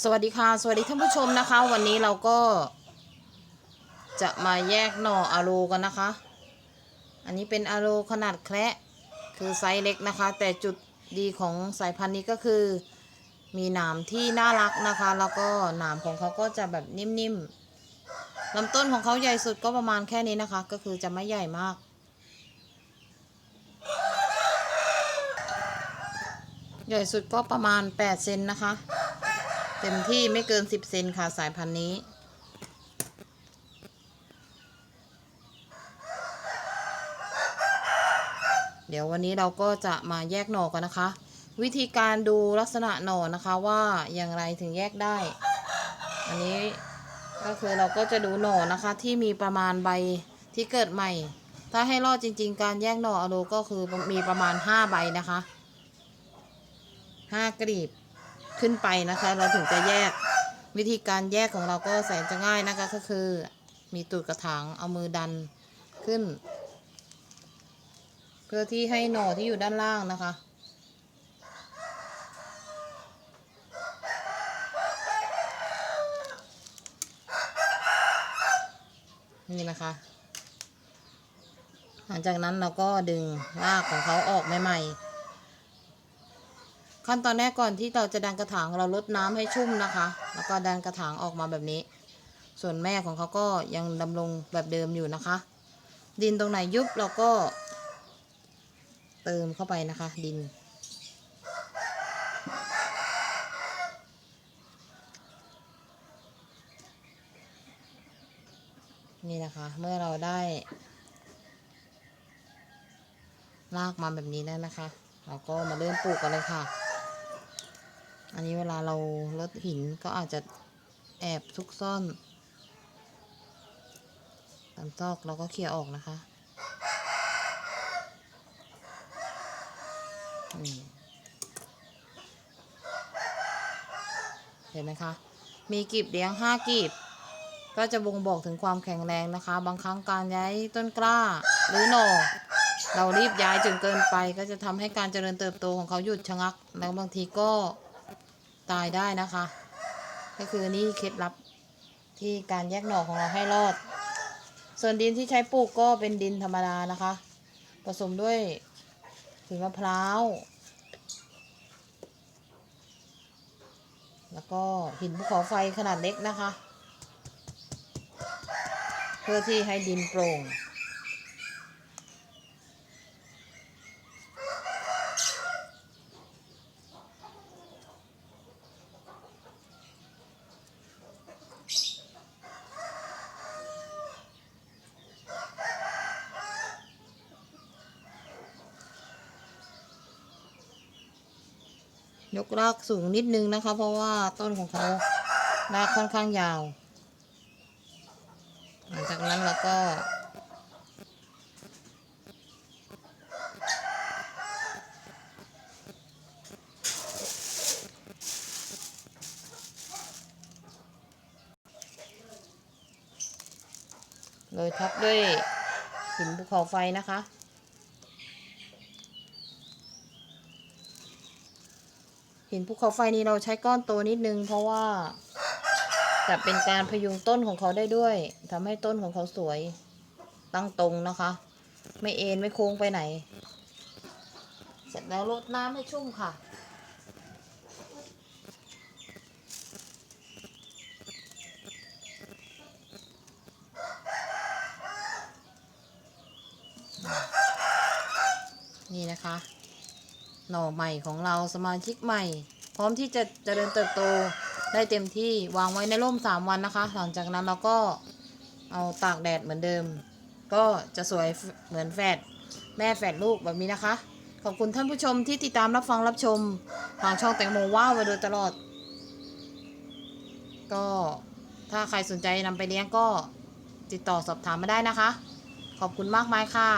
สวัสดีค่ะ สวัสดีท่านผู้ชมนะคะ วันนี้เราก็จะมาแยกหน่ออะโลกันนะคะ อันนี้เป็นอะโลขนาดแคระคือไซส์เล็กนะคะ แต่จุดดีของสายพันธุ์นี้ก็คือ มีหนามที่น่ารักนะคะ แล้วก็หนามของเขาก็จะแบบนิ่มๆลำต้นของเขาใหญ่สุดก็ประมาณแค่นี้นะคะ ก็คือจะไม่ใหญ่มากใหญ่สุดก็ประมาณ 8 เซนนะคะ เต็มที่ไม่เกิน10เซนค่ะสายพันธุ์นี้ เดี๋ยววันนี้เราก็จะมาแยกหน่อกันนะคะ วิธีการดูลักษณะหน่อนะคะว่าอย่างไรถึงแยกได้ อันนี้ก็คือเราก็จะดูหน่อนะคะที่มีประมาณใบที่เกิดใหม่ ถ้าให้รอดจริง ๆ การแยกหน่ออะโลก็คือมีประมาณ 5 ใบนะคะ 5กลีบ ขึ้นไปนะคะ เราถึงจะแยกวิธีการแยกของเราก็แสนจะง่ายนะคะก็คือ มีตูดกระถางเอามือดันขึ้น เพื่อที่ให้หน่อที่อยู่ด้านล่างนะคะนี่นะคะ หลังจากนั้นเราก็ดึงรากของเขาออกใหม่ๆ ขั้นตอนแรกก่อนที่เราจะดันกระถางเราลดน้ำให้ชุ่มนะคะ แล้วก็ดันกระถางออกมาแบบนี้ ส่วนแม่ของเขาก็ยังดำรงแบบเดิมอยู่นะคะ ดินตรงไหนยุบเราก็ เติมเข้าไปนะคะ ดิน นี่นะคะ เมื่อเราได้ ลากมาแบบนี้แล้วนะคะเราก็มาเริ่มปลูกกันเลยค่ะ อันนี้เวลาเราลดหินก็อาจจะแอบซุกซ่อนตามซอกเราก็เคลียร์ออกนะคะเห็นไหมคะ มีกีบเลี้ยงห้ากีบ ก็จะบ่งบอกถึงความแข็งแรงนะคะ บางครั้งการย้ายต้นกล้า หรือหน่อเรารีบย้ายจนเกินไป ก็จะทำให้การเจริญเติบโตของเขาหยุดชะงัก แล้วบางทีก็ ตายได้นะคะ ก็คือนี่เคล็ดลับที่การแยกหน่อของเราให้รอด ส่วนดินที่ใช้ปลูกก็เป็นดินธรรมดานะคะ ผสมด้วยถึงมะพร้าวแล้วก็หินภูเขาไฟขนาดเล็กนะคะ เพื่อที่ให้ดินโปร่ง ยกรากสูงนิดนึงนะคะ เพราะว่าต้นของเขารากค่อนข้างยาว หลังจากนั้นเราก็โดยทับด้วยหินภูเขาไฟนะคะ หินภูเขาไฟนี้เราใช้ก้อนโตนิดนึง เพราะว่าจะเป็นการพยุงต้นของเขาได้ด้วยทำให้ต้นของเขาสวยตั้งตรงนะคะ ไม่เอ็นไม่โค้งไปไหน เสร็จแล้วรดน้ำให้ชุ่มค่ะนี่นะคะ หน่อใหม่ของเราสมาชิกใหม่ พร้อมที่จะเจริญเติบโตได้เต็มที่วางไว้ในร่มสามวันนะคะ หลังจากนั้นเราก็เอาตากแดดเหมือนเดิม ก็จะสวยเหมือนแฝดแม่แฝดลูกแบบนี้นะคะ ขอบคุณท่านผู้ชมที่ติดตามรับฟังรับชมทางช่องแตงโมว้าวมาโดยตลอด ก็ถ้าใครสนใจนำไปเลี้ยงก็ติดต่อสอบถามมาได้นะคะ ขอบคุณมากมายค่ะ